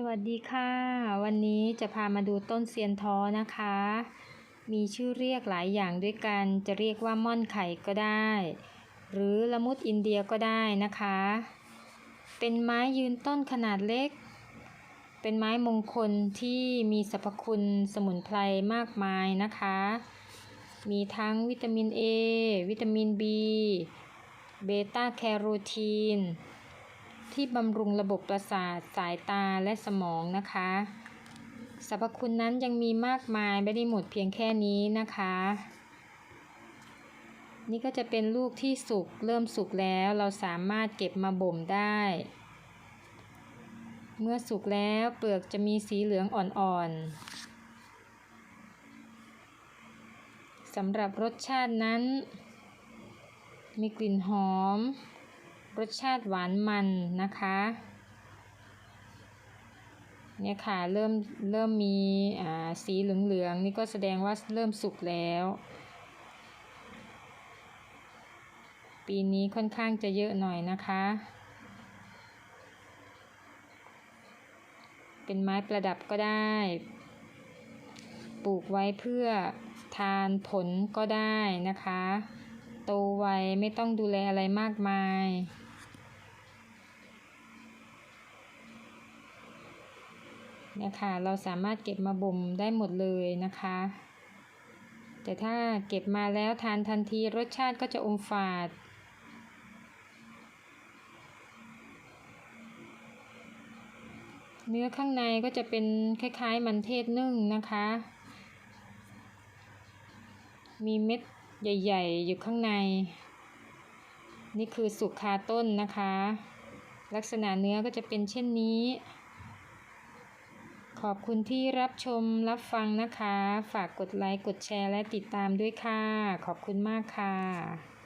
สวัสดีค่ะ วันนี้จะพามาดูต้นเซียนท้อนะคะ มีชื่อเรียกหลายอย่างด้วยกันจะเรียกว่าม่อนไข่ก็ได้ หรือละมุดอินเดียก็ได้นะคะ เป็นไม้ยืนต้นขนาดเล็ก เป็นไม้มงคลที่มีสรรพคุณสมุนไพรมากมายนะคะ มีทั้งวิตามิน A วิตามิน B เบต้าแคโรทีน ที่บำรุงระบบประสาทสายตาและสมองนะคะสรรพคุณนั้นยังมีมากมายไม่ได้หมดเพียงแค่นี้นะคะ นี่ก็จะเป็นลูกที่สุกเริ่มสุกแล้วเราสามารถเก็บมาบ่มได้ เมื่อสุกแล้วเปลือกจะมีสีเหลืองอ่อนๆสำหรับรสชาตินั้น มีกลิ่นหอม รสชาติหวานมันนะคะเนี่ยค่ะเริ่มเริ่มมีอ่าสีเหลืองๆนี่ก็แสดงว่าเริ่มสุกแล้ว ปีนี้ค่อนข้างจะเยอะหน่อยนะคะ เป็นไม้ประดับก็ได้ ปลูกไว้เพื่อทานผลก็ได้นะคะ โตไวไม่ต้องดูแลอะไรมากมาย นี่ยค่ะเราสามารถเก็บมาบ่มได้หมดเลยนะคะ แต่ถ้าเก็บมาแล้วทานทันทีรสชาติก็จะอมฝาด เนื้อข้างในก็จะเป็นคล้ายๆ มันเทศนึ่งนะคะ มีเม็ดใหญ่ ๆ อยู่ข้างใน นี่คือสุกคาต้นนะคะ ลักษณะเนื้อก็จะเป็นเช่นนี้ ขอบคุณที่รับชมรับฟังนะคะ ฝากกดไลค์ กดแชร์และติดตามด้วยค่ะ ขอบคุณมากค่ะ